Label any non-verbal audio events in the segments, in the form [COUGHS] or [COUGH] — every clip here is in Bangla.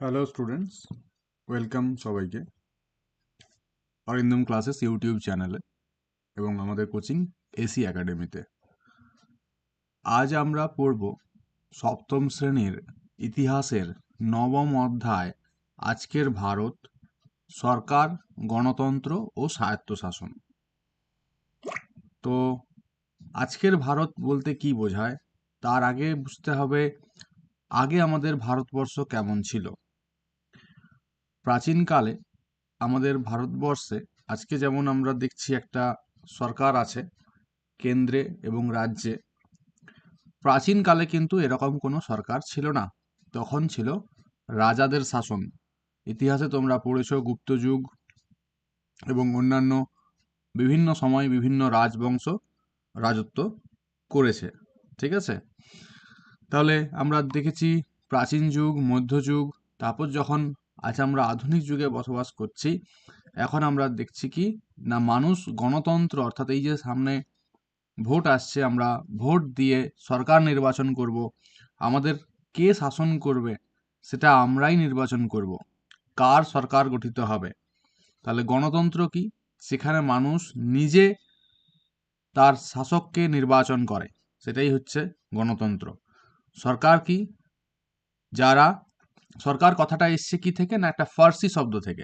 হ্যালো স্টুডেন্টস ওয়েলকাম সবাইকে। অরিন্দম ক্লাসেস ইউটিউব চ্যানেলে এবং আমাদের কোচিং এসি একাডেমিতে আজ আমরা পড়ব সপ্তম শ্রেণির ইতিহাসের নবম অধ্যায়, আজকের ভারত, সরকার, গণতন্ত্র ও স্বায়ত্তশাসন। তো আজকের ভারত বলতে কি বোঝায়? তার আগে বুঝতে হবে, আগে আমাদের ভারতবর্ষ কেমন ছিল? প্রাচীনকালে আমাদের ভারতবর্ষে আজকে যেমন আমরা দেখছি একটা সরকার আছে কেন্দ্রে এবং রাজ্যে প্রাচীনকালে কিন্তু এরকম কোনো সরকার ছিল না। তখন ছিল রাজাদের শাসন। ইতিহাসে তোমরা পড়েছ গুপ্তযুগ এবং অন্যান্য বিভিন্ন সময় বিভিন্ন রাজবংশ রাজত্ব করেছে, ঠিক আছে? তাহলে আমরা দেখেছি প্রাচীন যুগ, মধ্যযুগ, তারপর যখন আজ আমরা আধুনিক যুগে বসবাস করছি। এখন আমরা দেখছি কি, না মানুষ গণতন্ত্র, অর্থাৎ এই যে সামনে ভোট আসছে, আমরা ভোট দিয়ে সরকার নির্বাচন করব। আমাদের কে শাসন করবে, সেটা আমরাই নির্বাচন করব। কার সরকার গঠিত হবে? তাহলে গণতন্ত্র কি? সেখানে মানুষ নিজে তার শাসককে নির্বাচন করে। সেটাই হচ্ছে গণতন্ত্র। সরকার কি? যারা সরকার কথাটা এসছে কি থেকে? না, একটা ফার্সি শব্দ থেকে।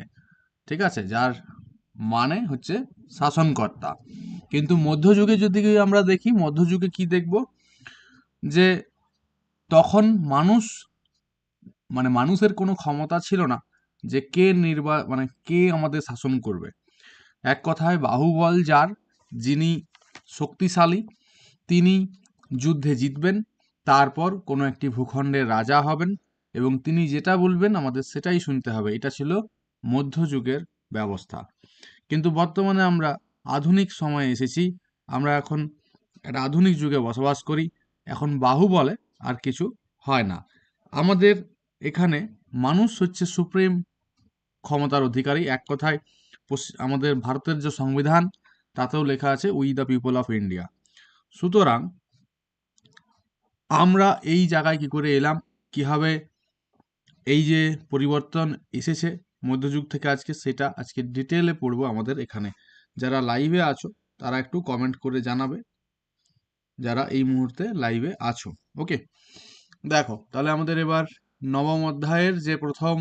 ঠিক আছে? যার মানে হচ্ছে শাসনকর্তা। কিন্তু মধ্যযুগে যদি আমরা দেখি, মধ্যযুগে কি দেখব? যে তখন মানুষ মানে মানুষের কোনো ক্ষমতা ছিল না যে কে নির্বা মানে কে আমাদের শাসন করবে। এক কথায় বাহুবল যার, যিনি শক্তিশালী, তিনি যুদ্ধে জিতবেন, তারপর কোনো একটি ভূখণ্ডের রাজা হবেন এবং তিনি যেটা বলবেন আমাদের সেটাই শুনতে হবে। এটা ছিল মধ্যযুগের ব্যবস্থা। কিন্তু বর্তমানে আমরা আধুনিক সময়ে এসেছি। আমরা এখন একটা আধুনিক যুগে বসবাস করি। এখন বাহু বলে আর কিছু হয় না। আমাদের এখানে মানুষ হচ্ছে সুপ্রিম ক্ষমতার অধিকারী। এক কথায় আমাদের ভারতের যে সংবিধান, তাতেও লেখা আছে we the people of India সুতরাং আমরা এই জায়গায় কি করে এলাম? কীভাবে এই যে পরিবর্তন এসেছে মধ্যযুগ থেকে আজকে, সেটা আজকে ডিটেলে পড়ব আমাদের এখানে। যারা লাইভে আছো, তারা একটু কমেন্ট করে জানাবে, যারা এই মুহূর্তে লাইভে আছো। ওকে দেখো, তাহলে আমাদের এবার নবম অধ্যায়ের যে প্রথম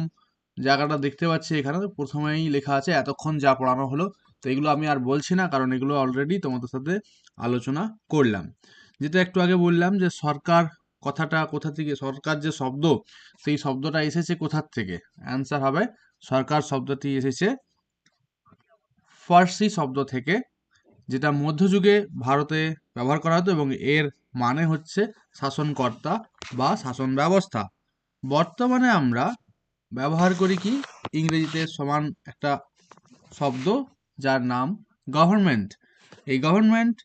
জায়গাটা দেখতে পাচ্ছি এখানে প্রথমেই লেখা আছে, এতক্ষণ যা পড়ানো হলো। তো এগুলো আমি আর বলছি না, কারণ এগুলো অলরেডি তোমাদের সাথে আলোচনা করলাম। যেটা একটু আগে বললাম যে সরকার কথাটা কোথা থেকে, সরকার যে শব্দ, সেই শব্দটা এসেছে কোথার থেকে? অ্যান্সার হবে, সরকার শব্দটি এসেছে ফার্সি শব্দ থেকে, যেটা মধ্যযুগে ভারতে ব্যবহার করা হতো এবং এর মানে হচ্ছে শাসনকর্তা বা শাসন ব্যবস্থা। বর্তমানে আমরা ব্যবহার করি কি? ইংরেজিতে সমান একটা শব্দ যার নাম গভর্নমেন্ট এই গভর্নমেন্ট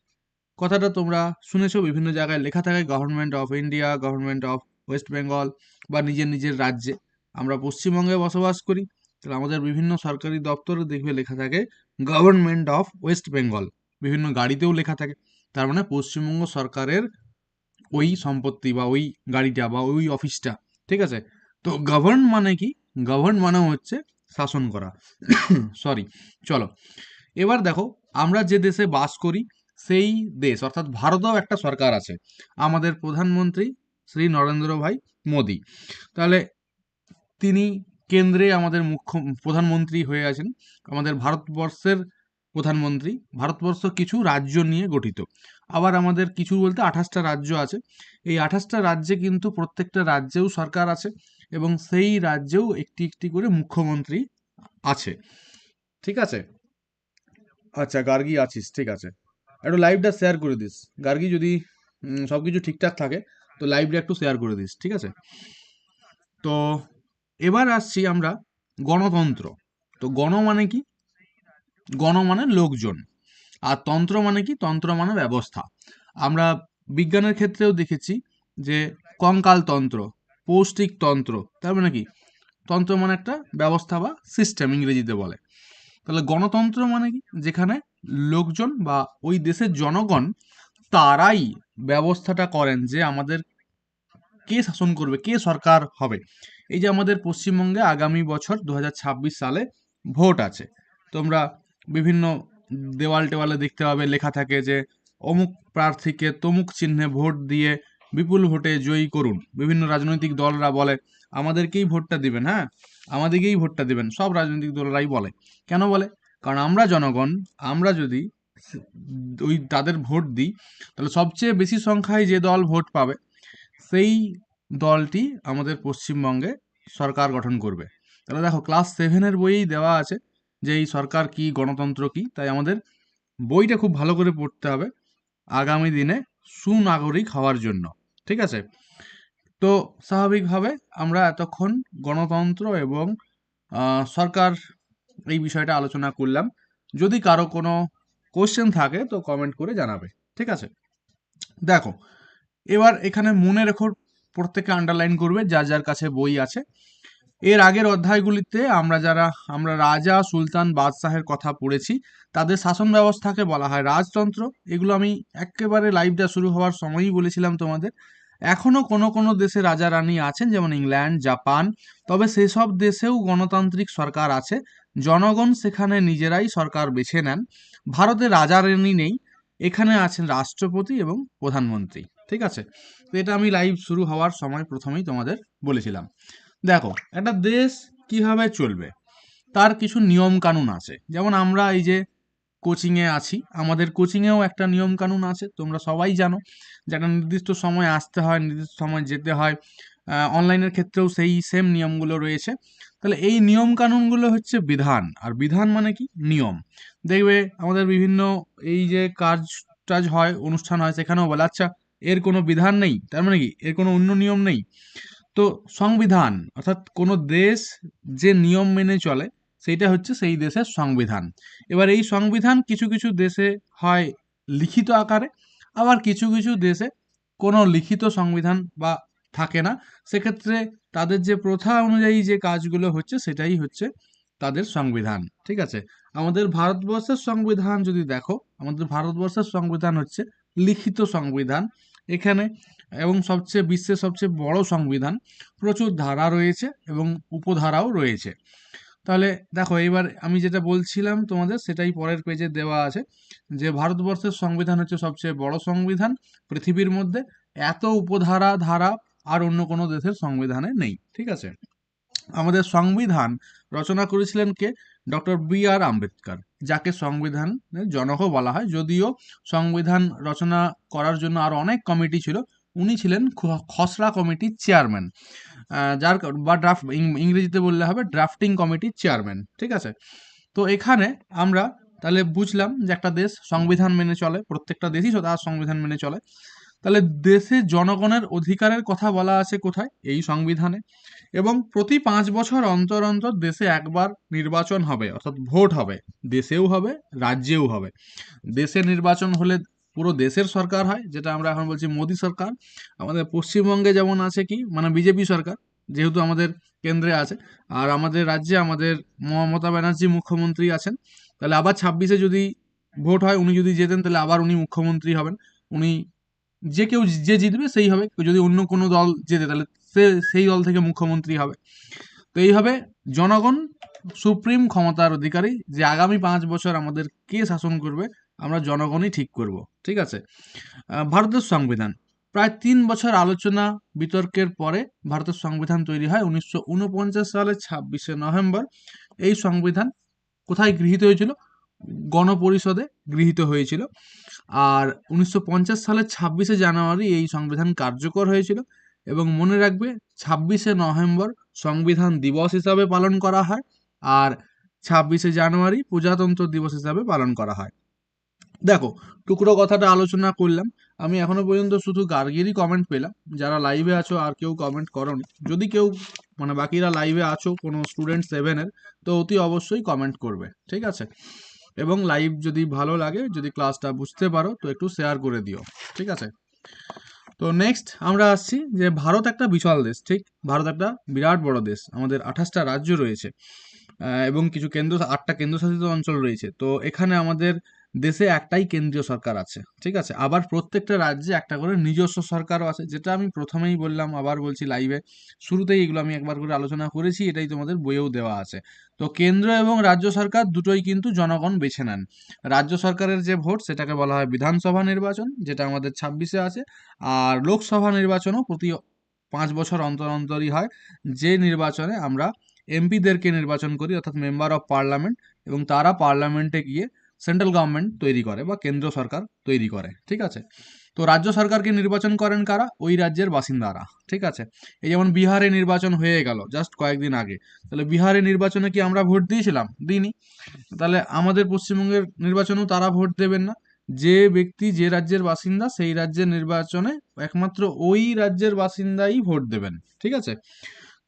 কথাটা তোমরা শুনেছো, বিভিন্ন জায়গায় লেখা থাকে government of India government of West Bengal বা নিজের নিজের রাজ্যে। আমরা পশ্চিমবঙ্গে বসবাস করি, তাহলে আমাদের বিভিন্ন সরকারি দপ্তরে দেখবে লেখা থাকে গভর্নমেন্ট অফ ওয়েস্ট বেঙ্গল বিভিন্ন গাড়িতেও লেখা থাকে, তার মানে পশ্চিমবঙ্গ সরকারের ওই সম্পত্তি বা ওই গাড়িটা বা ওই অফিসটা ঠিক আছে? তো গভর্ন মানে কি? গভর্ন মানে হচ্ছে শাসন করা। [COUGHS] সরি চলো। এবার দেখো, আমরা যে দেশে বাস করি সেই দেশ, অর্থাৎ ভারতেও একটা সরকার আছে। আমাদের প্রধানমন্ত্রী শ্রী নরেন্দ্র ভাই মোদি। তাহলে তিনি কেন্দ্রে আমাদের মুখ্য, প্রধানমন্ত্রী হয়ে আছেন। আমাদের ভারতবর্ষের প্রধানমন্ত্রী। ভারতবর্ষ কিছু রাজ্য নিয়ে গঠিত। আবার আমাদের কিছু বলতে আঠাশটা রাজ্য আছে। এই আঠাশটা রাজ্যে কিন্তু প্রত্যেকটা রাজ্যেও সরকার আছে এবং সেই রাজ্যেও একটি একটি করে মুখ্যমন্ত্রী আছে। ঠিক আছে? আচ্ছা গার্গি আছিস, ঠিক আছে। একটু লাইভটা শেয়ার করে দিস। গার্গি, যদি সব কিছু ঠিকঠাক থাকে, তো লাইভটা একটু শেয়ার করে দিস, ঠিক আছে? তো, এবার আসছি আমরা গণতন্ত্র। তো গণ মানে কি? গণ মানে লোকজন। আর তন্ত্র মানে কি? তন্ত্র মানে ব্যবস্থা। আমরা বিজ্ঞানের ক্ষেত্রেও দেখেছি যে কঙ্কাল তন্ত্র, পৌষ্টিক তন্ত্র, তার মানে কি? তন্ত্র মানে একটা ব্যবস্থা বা সিস্টেম ইংরেজিতে বলে। তাহলে গণতন্ত্র মানে কি? যেখানে লোকজন বা ওই দেশের জনগণ তারাই ব্যবস্থাটা করেন যে আমাদের কে শাসন করবে, কে সরকার হবে। এই যে আমাদের পশ্চিমবঙ্গে আগামী বছর দু হাজার ছাব্বিশ সালে ভোট আছে। তোমরা বিভিন্ন দেওয়াল টেওয়ালে দেখতে পাবে, লেখা থাকে যে অমুক প্রার্থীকে তমুক চিহ্নে ভোট দিয়ে বিপুল ভোটে জয়ী করুন। বিভিন্ন রাজনৈতিক দলরা বলে, আমাদেরকেই ভোটটা দিবেন। হ্যাঁ? আমাদেরকেই ভোটটা দেবেন। সব রাজনৈতিক দলরাই বলে। কেন বলে? কারণ আমরা জনগণ, আমরা যদি ওই তাদের ভোট দিই, তাহলে সবচেয়ে বেশি সংখ্যায় যে দল ভোট পাবে, সেই দলটি আমাদের পশ্চিমবঙ্গে সরকার গঠন করবে। তাহলে দেখো ক্লাস সেভেনের বইয়েই দেওয়া আছে যে এই সরকার কি, গণতন্ত্র কি, তাই আমাদের বইটা খুব ভালো করে পড়তে হবে আগামী দিনে সুনাগরিক হওয়ার জন্য। ঠিক আছে? তো স্বাভাবিকভাবে আমরা এতক্ষণ গণতন্ত্র এবং সরকার এই বিষয়টা আলোচনা করলাম। যদি কারও কোনো কোশ্চেন থাকে তো কমেন্ট করে জানাবে, ঠিক আছে? দেখো, এবার এখানে মনে রেখো প্রত্যেকে আন্ডারলাইন করবে, যার যার কাছে বই আছে। এর আগের অধ্যায়গুলিতে আমরা যারা, আমরা রাজা, সুলতান, বাদশাহের কথা পড়েছি, তাদের শাসন ব্যবস্থাকে বলা হয় রাজতন্ত্র। এগুলো আমি একেবারে লাইভটা শুরু হওয়ার সময়ই বলেছিলাম তোমাদের। এখনও কোনো কোনো দেশে রাজা রানী আছেন, যেমন ইংল্যান্ড, জাপান, তবে সেসব দেশেও গণতান্ত্রিক সরকার আছে। জনগণ সেখানে নিজেরাই সরকার বেছে নেন। ভারতে রাজা রানী নেই, এখানে আছেন রাষ্ট্রপতি এবং প্রধানমন্ত্রী। ঠিক আছে? তো এটা আমি লাইভ শুরু হওয়ার সময় প্রথমেই তোমাদের বলেছিলাম। দেখো, একটা দেশ কীভাবে চলবে? তার কিছু নিয়ম কানুন আছে। যেমন আমরা এই যে কোচিংয়ে আছি। আমাদের কোচিংয়েও একটা নিয়ম কানুন আছে, তোমরা সবাই জানো যে একটা নির্দিষ্ট সময় আসতে হয়, নির্দিষ্ট সময় যেতে হয়। অনলাইনের ক্ষেত্রেও সেই সেম নিয়মগুলো রয়েছে। তাহলে এই নিয়ম কানুনগুলো হচ্ছে বিধান। আর বিধান মানে কি? নিয়ম। দেখবে আমাদের বিভিন্ন এই যে কাজ টাজ হয়, অনুষ্ঠান হয়, সেখানেও বলে আচ্ছা এর কোনো বিধান নেই। তার মানে কি? এর কোনো অন্য নিয়ম নেই। তো সংবিধান, অর্থাৎ কোনো দেশ যে নিয়ম মেনে চলে সেইটা হচ্ছে সেই দেশের সংবিধান। এবার এই সংবিধান কিছু কিছু দেশে হয় লিখিত আকারে, আবার কিছু কিছু দেশে কোনো লিখিত সংবিধান বা থাকে না। সেক্ষেত্রে তাদের যে প্রথা অনুযায়ী যে কাজগুলো হচ্ছে, সেটাই হচ্ছে তাদের সংবিধান, ঠিক আছে? আমাদের ভারতবর্ষের সংবিধান যদি দেখো, আমাদের ভারতবর্ষের সংবিধান হচ্ছে লিখিত সংবিধান। এখানে এবং সবচেয়ে বিশ্বের সবচেয়ে বড় সংবিধান, প্রচুর ধারা রয়েছে এবং উপধারাও রয়েছে। তাহলে দেখো, এইবার আমি যেটা বলছিলাম তোমাদের, সেটাই পরের পেজে দেওয়া আছে যে ভারতবর্ষের সংবিধান হচ্ছে সবচেয়ে বড় সংবিধান, পৃথিবীর মধ্যে এত উপধারা, ধারা আর অন্য কোনো দেশের সংবিধানে নেই, ঠিক আছে? আমাদের সংবিধান রচনা করেছিলেন কে? ডক্টর বি আর আম্বেদকর, যাকে সংবিধানের জনকও বলা হয়। যদিও সংবিধান রচনা করার জন্য আর অনেক কমিটি ছিল, উনি ছিলেন খসড়া কমিটির চেয়ারম্যান যার বা ড্রাফট ইংরেজিতে বললে হবে ড্রাফটিং কমিটির চেয়ারম্যান ঠিক আছে? তো এখানে আমরা তাহলে বুঝলাম যে একটা দেশ সংবিধান মেনে চলে, প্রত্যেকটা দেশই তার সংবিধান মেনে চলে। তাহলে দেশে জনগণের অধিকারের কথা বলা আছে কোথায়? এই সংবিধানে। এবং প্রতি পাঁচ বছর অন্তর অন্তর দেশে একবার নির্বাচন হবে, অর্থাৎ ভোট হবে। দেশেও হবে, রাজ্যেও হবে। দেশে নির্বাচন হলে পুরো দেশের সরকার হয়, যেটা আমরা এখন বলছি মোদী সরকার। আমাদের পশ্চিমবঙ্গে যেমন আছে কি মানে বিজেপি সরকার, যেহেতু আমাদের কেন্দ্রে আছে, আর আমাদের রাজ্যে আমাদের মমতা ব্যানার্জি মুখ্যমন্ত্রী আছেন, তাহলে আবার ছাব্বিশে যদি ভোট হয়, উনি যদি জেতেন, তাহলে আবার উনি মুখ্যমন্ত্রী হবেন। উনি যে কেউ যে জিতবে, সেই হবে। যদি অন্য কোনো দল জেতে, তাহলে সে, সেই দল থেকে মুখ্যমন্ত্রী হবে। তো এইভাবে জনগণ সুপ্রিম ক্ষমতার অধিকারী, যে আগামী পাঁচ বছর আমাদের কে শাসন করবে আমরা জনগণই ঠিক করব, ঠিক আছে? ভারতের সংবিধান। প্রায় তিন বছর আলোচনা, বিতর্কের পরে ভারতের সংবিধান তৈরি হয় উনিশশো সালের ছাব্বিশে নভেম্বর। এই সংবিধান কোথায় গৃহীত হয়েছিল? গণপরিষদে গৃহীত হয়েছিল। আর উনিশশো পঞ্চাশ সালের ছাব্বিশে জানুয়ারি এই সংবিধান কার্যকর হয়েছিল এবং মনে রাখবে ছাব্বিশে নভেম্বর সংবিধান দিবস হিসাবে পালন করা হয় আর ছাব্বিশে জানুয়ারি প্রজাতন্ত্র দিবস হিসাবে পালন করা হয়। দেখো, টুকরো কথাটা আলোচনা করলাম। আমি এখনও পর্যন্ত শুধু গার্গেরই কমেন্ট পেলাম। যারা লাইভে আছো আর কেউ কমেন্ট করনি, যদি কেউ মানে বাকিরা লাইভে আছো, কোনো স্টুডেন্ট সেভেনের তো অতি অবশ্যই কমেন্ট করবে, ঠিক আছে? এবং লাইভ যদি ভালো লাগে, যদি ক্লাসটা বুঝতে পারো, তো একটু শেয়ার করে দিও, ঠিক আছে? তো নেক্সট আমরা আসছি যে ভারত একটা বিশাল দেশ, ঠিক? ভারত একটা বিরাট বড় দেশ, আমাদের আঠাশটা রাজ্য রয়েছে। এবং কিছু কেন্দ্র, আটটা কেন্দ্রশাসিত অঞ্চল রয়েছে। তো এখানে আমাদের দেশে একটাই কেন্দ্রীয় সরকার আছে, ঠিক আছে? আবার প্রত্যেকটা রাজ্যে একটা করে নিজস্ব সরকারও আছে, যেটা আমি প্রথমেই বললাম, আবার বলছি লাইভে শুরুতেই এগুলো আমি একবার করে আলোচনা করেছি, এটাই তোমাদের বইয়েও দেওয়া আছে। তো কেন্দ্র এবং রাজ্য সরকার দুটোই কিন্তু জনগণ বেছে নেন। রাজ্য সরকারের যে ভোট, সেটাকে বলা হয় বিধানসভা নির্বাচন, যেটা আমাদের ছাব্বিশে আছে। আর লোকসভা নির্বাচনও প্রতি পাঁচ বছর অন্তর অন্তরই হয়। যে নির্বাচনে আমরা এমপিদেরকে নির্বাচন করি, অর্থাৎ মেম্বার অফ পার্লামেন্ট এবং তারা পার্লামেন্টে গিয়ে সেন্ট্রাল গভর্নমেন্ট তৈরি করে বা কেন্দ্র সরকার তৈরি করে, ঠিক আছে? তো রাজ্য সরকারকে নির্বাচন করেন কারা? ওই রাজ্যের বাসিন্দারা, ঠিক আছে? এই যেমন বিহারে নির্বাচন হয়ে গেল জাস্ট কয়েকদিন আগে, তাহলে বিহারে নির্বাচনে কি আমরা ভোট দিয়েছিলাম? দিইনি। তাহলে আমাদের পশ্চিমবঙ্গের নির্বাচনেও তারা ভোট দেবেন না। যে ব্যক্তি, যে রাজ্যের বাসিন্দা, সেই রাজ্যের নির্বাচনে একমাত্র ওই রাজ্যের বাসিন্দাই ভোট দেবেন, ঠিক আছে?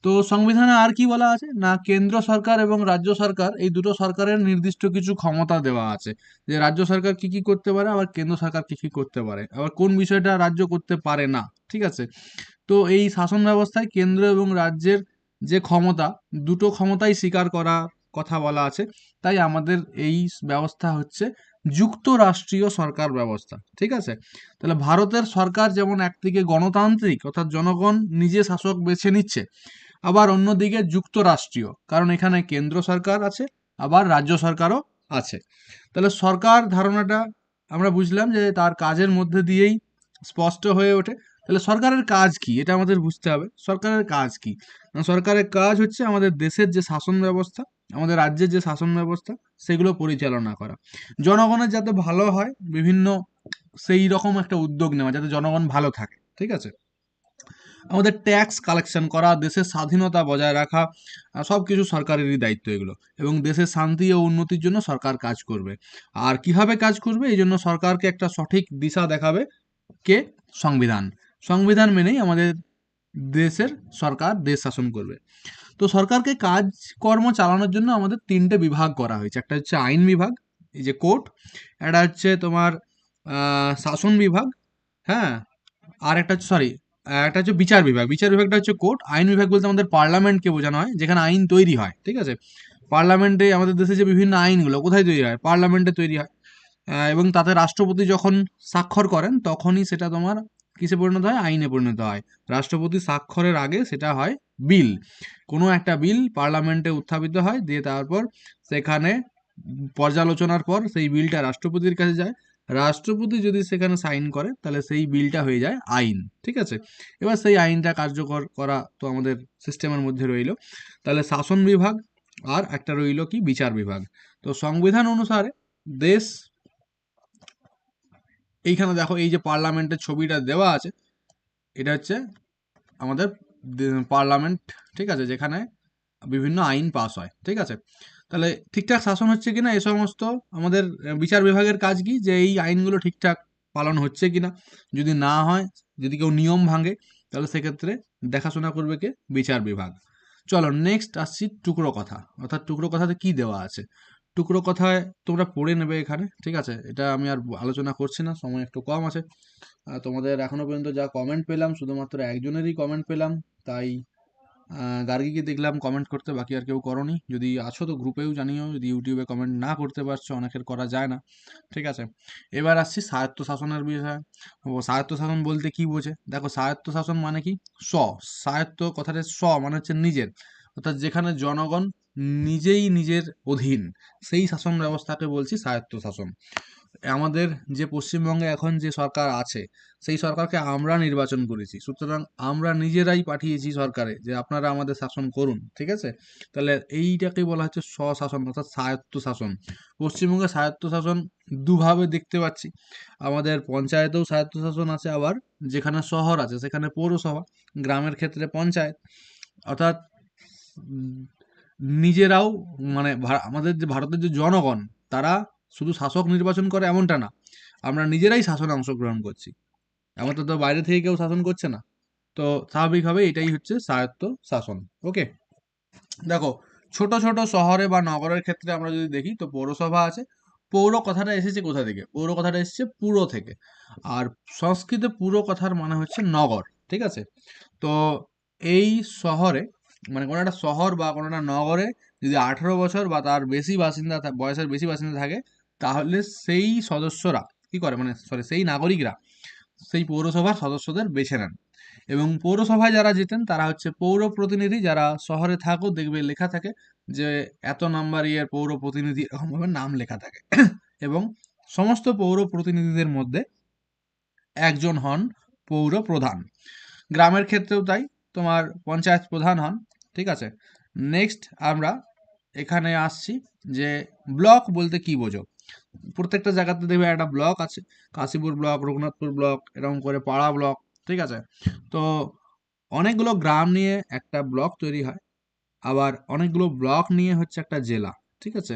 তো সংবিধানে আর কি বলা আছে? না কেন্দ্র সরকার এবং রাজ্য সরকার, এই দুটো সরকারের নির্দিষ্ট কিছু ক্ষমতা দেওয়া আছে। যে রাজ্য সরকার কি কি করতে পারে, আবার কেন্দ্র সরকার কি কি করতে পারে? আবার কোন বিষয়টা রাজ্য করতে পারে না? ঠিক আছে? তো এই শাসন ব্যবস্থায় কেন্দ্র এবং রাজ্যের যে ক্ষমতা, দুটো ক্ষমতাই স্বীকার করা কথা বলা আছে। তাই আমাদের এই ব্যবস্থা হচ্ছে যুক্তরাষ্ট্রীয় সরকার ব্যবস্থা। ঠিক আছে? তাহলে ভারতের সরকার যেমন একদিকে গণতান্ত্রিক, অর্থাৎ জনগণ নিজে শাসক বেছে নিচ্ছে আবার অন্যদিকে যুক্তরাষ্ট্রীয়, কারণ এখানে কেন্দ্র সরকার আছে, আবার রাজ্য সরকারও আছে। তাহলে সরকার ধারণাটা আমরা বুঝলাম যে তার কাজের মধ্যে দিয়েই স্পষ্ট হয়ে ওঠে। তাহলে সরকারের কাজ কি? এটা আমাদের বুঝতে হবে। সরকারের কাজ কি? সরকারের কাজ হচ্ছে আমাদের দেশের যে শাসন ব্যবস্থা, আমাদের রাজ্যের যে শাসন ব্যবস্থা, সেগুলো পরিচালনা করা। জনগণের যাতে ভালো হয়, বিভিন্ন সেই রকম একটা উদ্যোগ নেওয়া, যাতে জনগণ ভালো থাকে। ঠিক আছে? আমাদের ট্যাক্স কালেকশন করা, দেশের স্বাধীনতা বজায় রাখা সব কিছু সরকারেরই দায়িত্ব এগুলো। এবং দেশের শান্তি ও উন্নতির জন্য সরকার কাজ করবে। আর কীভাবে কাজ করবে? এই জন্য সরকারকে একটা সঠিক দিশা দেখাবে কে? সংবিধান। সংবিধান মেনেই আমাদের দেশের সরকার, দেশ শাসন করবে। তো সরকারকে কাজকর্ম চালানোর জন্য আমাদের তিনটে বিভাগ করা হয়েছে। একটা হচ্ছে আইন বিভাগ, এই যে কোর্ট, একটা হচ্ছে তোমার শাসন বিভাগ হ্যাঁ আর একটা সরি একটা হচ্ছে বিচার বিভাগ। বিচার বিভাগটা হচ্ছে কোর্ট। আইন বিভাগ বলতে আমাদের পার্লামেন্টকে বোঝানো হয়, যেখানে আইন তৈরি হয়, ঠিক আছে? পার্লামেন্টে আমাদের দেশে যে বিভিন্ন আইনগুলো, কোথায় তৈরি হয়? পার্লামেন্টে তৈরি হয়। এবং তাতে রাষ্ট্রপতি যখন স্বাক্ষর করেন, তখনই সেটা তোমার কিসে পরিণত হয়? আইনে পরিণত হয়। রাষ্ট্রপতি স্বাক্ষরের আগে সেটা হয় বিল। কোনো একটা বিল পার্লামেন্টে উত্থাপিত হয়, দিয়ে তারপর সেখানে পর্যালোচনার পর সেই বিলটা রাষ্ট্রপতির কাছে যায়। রাষ্ট্রপতি যদি সেখানে সাইন করে, তাহলে সেই বিলটা হয়ে যায় আইন, ঠিক আছে? এবার সেই আইনটা কার্যকর করা তো আমাদের সিস্টেমের মধ্যে রইল। তাহলে শাসন বিভাগ আর একটা রইল কি? বিচার বিভাগ। তো সংবিধান অনুসারে দেশ, এইখানে দেখো এই যে পার্লামেন্টের ছবিটা দেওয়া আছে, এটা হচ্ছে আমাদের পার্লামেন্ট, ঠিক আছে? যেখানে বিভিন্ন আইন পাস হয়, ঠিক আছে? তাহলে ঠিকঠাক শাসন হচ্ছে কিনা এ সমস্ত আমাদের বিচার বিভাগের কাজ কি? যে এই আইনগুলো ঠিকঠাক পালন হচ্ছে কিনা? যদি না হয়, যদি কেউ নিয়ম ভাঙে, তাহলে সেক্ষেত্রে দেখাশোনা করবে কে? বিচার বিভাগ। চলো নেক্সট আসছি টুকরো কথা। অর্থাৎ টুকরো কথাতে কি দেওয়া আছে? টুকরো কথায় তোমরা পড়ে নেবে এখানে, ঠিক আছে? এটা আমি আর আলোচনা করছি না, সময় একটু কম আছে। তোমাদের এখনও পর্যন্ত যা কমেন্ট পেলাম, শুধুমাত্র একজনেরই কমেন্ট পেলাম, তাই গার্গীকে দেখলাম কমেন্ট করতে, বাকি আর কেউ করনি। যদি আছো তো গ্রুপেও জানিও, যদি ইউটিউবে কমেন্ট না করতে পারছ, অনেকের করা যায় না। ঠিক আছে? এবার আসছি স্বায়ত্ত শাসনের বিষয়ে। স্বায়ত্ত শাসন বলতে কি বোঝে? দেখো স্বায়ত্ত শাসন মানে কি? স্ব স্বায়ত্ত কথাটা স্ব মানে হচ্ছে নিজের। অর্থাৎ যেখানে জনগণ নিজেই নিজের অধীন, সেই শাসন ব্যবস্থাকে বলছি স্বায়ত্ত শাসন আমাদের যে পশ্চিমবঙ্গে এখন যে সরকার আছে, সেই সরকারকে আমরা নির্বাচন করেছি। সুতরাং আমরা নিজেরাই পাঠিয়েছি সরকারে যে আপনারা আমাদের শাসন করুন, ঠিক আছে? তাহলে এইটাকে বলা হচ্ছে স্বশাসন অর্থাৎ স্বায়ত্ত শাসন পশ্চিমবঙ্গে স্বায়ত্ত শাসন দুভাবে দেখতে পাচ্ছি। আমাদের পঞ্চায়েতেও স্বায়ত্ত শাসন আছে, আবার যেখানে শহর আছে, সেখানে পৌরসভা, গ্রামের ক্ষেত্রে পঞ্চায়েত। অর্থাৎ নিজেরাও মানে আমাদের যে ভারতের যে জনগণ, তারা শুধু শাসক নির্বাচন করে এমনটা না। আমরা নিজেরাই শাসনে অংশগ্রহণ করছি। আমাদের তো বাইরে থেকে কেউ শাসন করছে না। তো স্বাভাবিকভাবে এটাই হচ্ছে স্বায়ত্ত শাসন। ওকে দেখো, ছোট ছোট শহরে বা নগরের ক্ষেত্রে আমরা যদি দেখি, তো পৌরসভা আছে। পৌর কথাটা এসেছে কোথা থেকে? পৌর কথাটা এসেছে পুরো থেকে। আর সংস্কৃতে পুরো কথার মানে হচ্ছে নগর। ঠিক আছে? তো এই শহরে মানে কোনো একটা শহর বা কোনো একটা নগরে যদি আঠেরো বছর বা তার বেশি বাসিন্দা বয়সের বেশি বাসিন্দা থাকে তাহলে সেই সদস্যরা কি করে? মানে সরি সেই নাগরিকরা সেই পৌরসভার সদস্যদের বেছে নেন। এবং পৌরসভায় যারা যেতেন, তারা হচ্ছে পৌর প্রতিনিধি যারা শহরে থাকো, দেখবে, লেখা থাকে যে এত নাম্বার ইয়ের পৌর প্রতিনিধি এরকমভাবে নাম লেখা থাকে। [CLEARS THROAT] এবং সমস্ত পৌর প্রতিনিধিদের মধ্যে একজন হন পৌর প্রধান। গ্রামের ক্ষেত্রেও তাই, তোমার পঞ্চায়েত প্রধান হন, ঠিক আছে? নেক্সট আমরা এখানে আসছি যে ব্লক বলতে কি বোঝো? প্রত্যেকটা জায়গাতে দেখবে একটা ব্লক আছে। কাশীপুর ব্লক, রঘুনাথপুর ব্লক, এরকম করে পাড়া ব্লক, ঠিক আছে? তো অনেকগুলো গ্রাম নিয়ে একটা ব্লক তৈরি হয়। আবার অনেকগুলো ব্লক নিয়ে হচ্ছে একটা জেলা, ঠিক আছে?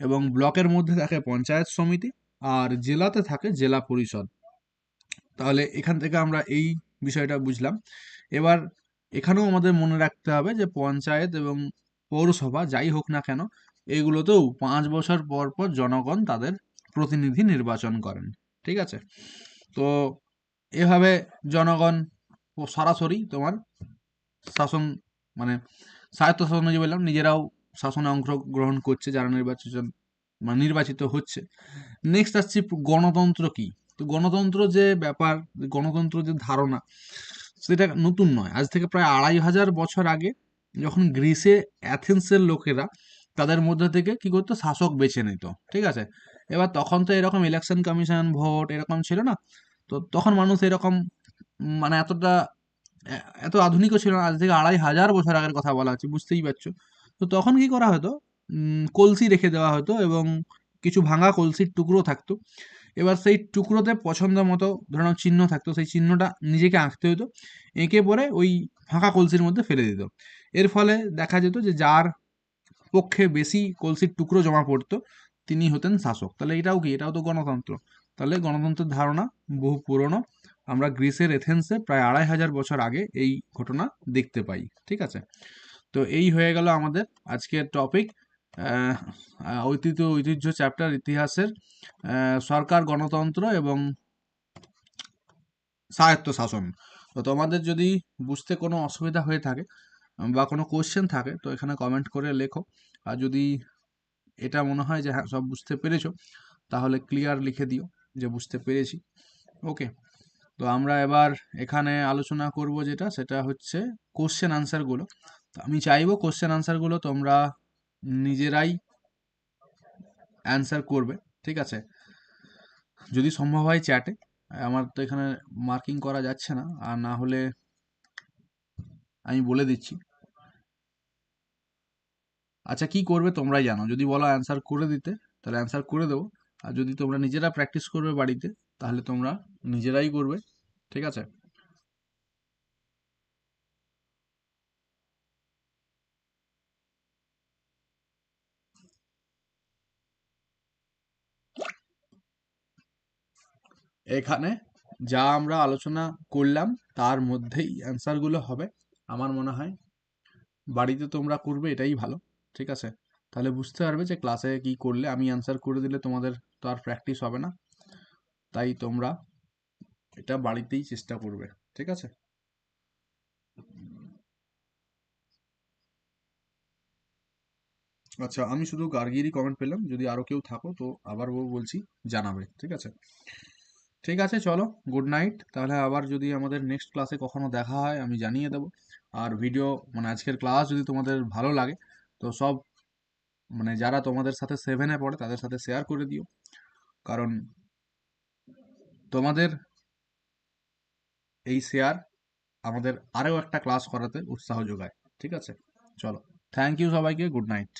এবং ব্লকের মধ্যে থাকে পঞ্চায়েত সমিতি আর জেলাতে থাকে জেলা পরিষদ। তাহলে এখান থেকে আমরা এই বিষয়টা বুঝলাম। এবার এখানেও আমাদের মনে রাখতে হবে যে পঞ্চায়েত এবং পৌরসভা যাই হোক না কেন এগুলোতেও পাঁচ বছর পর পর জনগণ তাদের প্রতিনিধি নির্বাচন করেন, ঠিক আছে? তো এভাবে জনগণ সরাসরি তোমার শাসন মানে স্বায়ত্ত শাসন যে বললাম, নিজেরাও শাসনে অংশগ্রহণ করছে, যারা নির্বাচন মানে নির্বাচিত হচ্ছে। নেক্সট আসছি গণতন্ত্র কি? তো গণতন্ত্র যে ব্যাপার, গণতন্ত্র যে ধারণা, সেটা নতুন নয়। আজ থেকে প্রায় আড়াই হাজার বছর আগে যখন গ্রিসে অ্যাথেন্সের লোকেরা তাদের মধ্যে থেকে কি করতো? শাসক বেছে নিত, ঠিক আছে? এবার তখন তো এরকম ইলেকশন কমিশন ভোট এরকম ছিল না। তো তখন মানুষ এরকম মানে এতটা এত আধুনিকও ছিল না। আজ থেকে আড়াই হাজার বছর আগের কথা বলা হচ্ছে, বুঝতেই পারছ? তো তখন কি করা হতো? কলসি রেখে দেওয়া হতো এবং কিছু ভাঙা কলসির টুকরো থাকতো। এবার সেই টুকরোতে পছন্দ মতো ধরুন চিহ্ন থাকতো, সেই চিহ্নটা নিজেকে আঁকতে হতো, এঁকে পরে ওই ফাঁকা কলসির মধ্যে ফেলে দিত। এর ফলে দেখা যেত যে যার পক্ষে বেশি কলসির টুকরো জমা পড়তো, তিনি হতেন শাসক। তাহলে এটাও কি? এটাও তো গণতন্ত্র। তাহলে গণতন্ত্রের ধারণা বহু পুরনো। আমরা গ্রিসের এথেন্সে প্রায় আড়াই হাজার বছর আগে এই ঘটনা দেখতে পাই, ঠিক আছে? তো এই হয়ে গেল আমাদের আজকের টপিক ঐতিহ্য ঐতিহ্য চ্যাপ্টার ইতিহাসের সরকার, গণতন্ত্র এবং স্বায়ত্ত শাসন তো তোমাদের যদি বুঝতে কোনো অসুবিধা হয়ে থাকে বা কোনো কোশ্চেন থাকে, তো এখানে কমেন্ট করে লেখো। আর যদি এটা মনে হয় যে হ্যাঁ সব বুঝতে পেরেছ, তাহলে ক্লিয়ার লিখে দিও যে, বুঝতে পেরেছি। ওকে তো আমরা এবার এখানে আলোচনা করব যেটা, সেটা হচ্ছে কোশ্চেন আনসারগুলো তো আমি চাইব কোশ্চেন আনসারগুলো তোমরা নিজেরাই অ্যান্সার করবে, ঠিক আছে? যদি সম্ভব হয় চ্যাটে আমার তো এখানে মার্কিং করা যাচ্ছে না, আর না হলে আমি বলে দিচ্ছি। আচ্ছা কি করবে তোমরাই জানো। যদি বলো অ্যান্সার করে দিতে, তাহলে অ্যান্সার করে দেবো। আর যদি তোমরা নিজেরা প্র্যাকটিস করবে বাড়িতে, তাহলে তোমরা নিজেরাই করবে। ঠিক আছে? এখানে যা আমরা আলোচনা করলাম, তার মধ্যেই অ্যান্সারগুলো হবে। আমার মনে হয়। বাড়িতে তোমরা করবে, এটাই ভালো, ঠিক আছে? তাহলে বুঝতে পারবে যে ক্লাসে কি করলে, আমি অ্যান্সার করে দিলে তোমাদের তো আর প্র্যাকটিস হবে না। তাই তোমরা এটা বাড়িতেই চেষ্টা করবে, ঠিক আছে? আচ্ছা আমি শুধু গার্গিরই কমেন্ট পেলাম, যদি আরও কেউ থাকো তো আবার বলছি, জানাবে, ঠিক আছে? ঠিক আছে, চলো গুড নাইট তাহলে আবার যদি আমাদের নেক্সট ক্লাসে কখনো দেখা হয়, আমি জানিয়ে দেবো। আর ভিডিও মানে আজকের ক্লাস যদি তোমাদের ভালো লাগে, তো সব মানে যারা তোমাদের সাথে সেভেনে পড়ে, তাদের সাথে শেয়ার করে দিও। কারণ তোমাদের এই শেয়ার আমাদের আরও একটা ক্লাস করাতে উৎসাহ যোগায়। ঠিক আছে? চলো থ্যাংক ইউ সবাইকে গুড নাইট